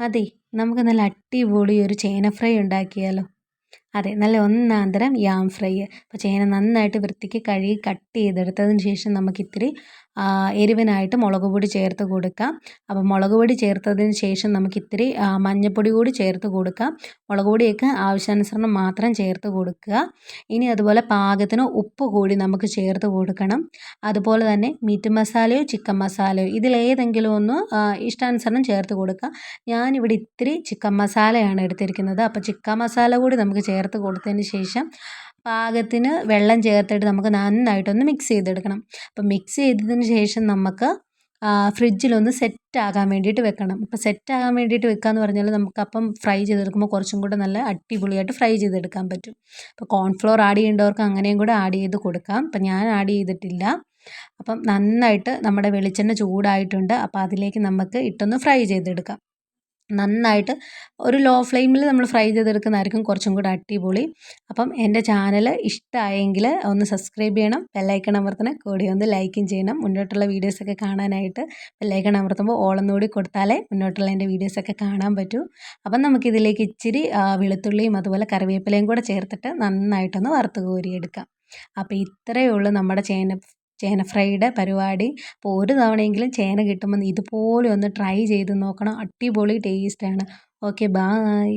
അതെ നമുക്ക് നല്ല അടിപൊളി ഒരു ചേന ഫ്രൈ ഉണ്ടാക്കിയാലോ. അതെ നല്ല ഒന്നാന്തരം യാം ഫ്രൈ അപ്പോൾ ചേന നന്നായിട്ട് വൃത്തിക്ക് കഴുകി കട്ട് ചെയ്തെടുത്തതിന് ശേഷം നമുക്കിത്തിരി എരിവിനായിട്ട് മുളക് പൊടി ചേർത്ത് കൊടുക്കാം. അപ്പോൾ മുളക് പൊടി ചേർത്തതിന് ശേഷം നമുക്കിത്തിരി മഞ്ഞൾപ്പൊടി കൂടി ചേർത്ത് കൊടുക്കാം. മുളക് പൊടിയൊക്കെ ആവശ്യാനുസരണം മാത്രം ചേർത്ത് കൊടുക്കുക. ഇനി അതുപോലെ പാകത്തിന് ഉപ്പ് കൂടി നമുക്ക് ചേർത്ത് കൊടുക്കണം. അതുപോലെ തന്നെ മീറ്റ് മസാലയോ ചിക്കൻ മസാലയോ ഇതിലേതെങ്കിലും ഒന്ന് ഇഷ്ടാനുസരണം ചേർത്ത് കൊടുക്കുക. ഞാനിവിടെ ഇത്തിരി ചിക്കൻ മസാലയാണ് എടുത്തിരിക്കുന്നത്. അപ്പോൾ ചിക്കൻ മസാല കൂടി നമുക്ക് ചേർത്ത് കൊടുത്തതിന് ശേഷം പാകത്തിന് വെള്ളം ചേർത്തിട്ട് നമുക്ക് നന്നായിട്ടൊന്ന് മിക്സ് ചെയ്തെടുക്കണം. അപ്പം മിക്സ് ചെയ്തതിന് ശേഷം നമുക്ക് ഫ്രിഡ്ജിലൊന്ന് സെറ്റാകാൻ വേണ്ടിയിട്ട് വെക്കണം. ഇപ്പോൾ സെറ്റാകാൻ വേണ്ടിയിട്ട് വെക്കുക എന്ന് പറഞ്ഞാൽ നമുക്ക് അപ്പം ഫ്രൈ ചെയ്തെടുക്കുമ്പോൾ കുറച്ചും കൂടെ നല്ല അടിപൊളിയായിട്ട് ഫ്രൈ ചെയ്തെടുക്കാൻ പറ്റും. അപ്പോൾ കോൺഫ്ലോർ ആഡ് ചെയ്യേണ്ടവർക്ക് അങ്ങനെയും കൂടെ ആഡ് ചെയ്ത് കൊടുക്കാം. അപ്പം ഞാൻ ആഡ് ചെയ്തിട്ടില്ല. അപ്പം നന്നായിട്ട് നമ്മുടെ വെളിച്ചെണ്ണ ചൂടായിട്ടുണ്ട്. അപ്പോൾ അതിലേക്ക് നമുക്ക് ഇട്ടൊന്ന് ഫ്രൈ ചെയ്തെടുക്കാം. നന്നായിട്ട് ഒരു ലോ ഫ്ലെയിമിൽ നമ്മൾ ഫ്രൈ ചെയ്തെടുക്കുന്നതായിരിക്കും കുറച്ചും കൂടെ അടിപൊളി. അപ്പം എന്റെ ചാനൽ ഇഷ്ടമായെങ്കിൽ ഒന്ന് സബ്സ്ക്രൈബ് ചെയ്യണം ബെല്ലൈക്കൺ അമർത്തണം കൂടി ഒന്ന് ലൈക്കും ചെയ്യണം. മുന്നോട്ടുള്ള വീഡിയോസൊക്കെ കാണാനായിട്ട് ബെല്ലൈക്കൺ അമർത്തുമ്പോൾ ഓളൊന്നുകൂടി കൊടുത്താലേ മുന്നോട്ടുള്ള എന്റെ വീഡിയോസൊക്കെ കാണാൻ പറ്റൂ. അപ്പം നമുക്കിതിലേക്ക് ഇച്ചിരി വെളുത്തുള്ളിയും അതുപോലെ കറിവേപ്പിലയും കൂടെ ചേർത്തിട്ട് നന്നായിട്ടൊന്ന് വറുത്ത് കോരിയെടുക്കാം. അപ്പോൾ ഇത്രയേ ഉള്ളൂ നമ്മുടെ ചേന ചേന ഫ്രൈയുടെ പരിപാടി. അപ്പോൾ ഒരു തവണയെങ്കിലും ചേന കിട്ടുമ്പോൾ ഇതുപോലെ ഒന്ന് ട്രൈ ചെയ്ത് നോക്കണം. അടിപൊളി ടേസ്റ്റാണ്. Okay bye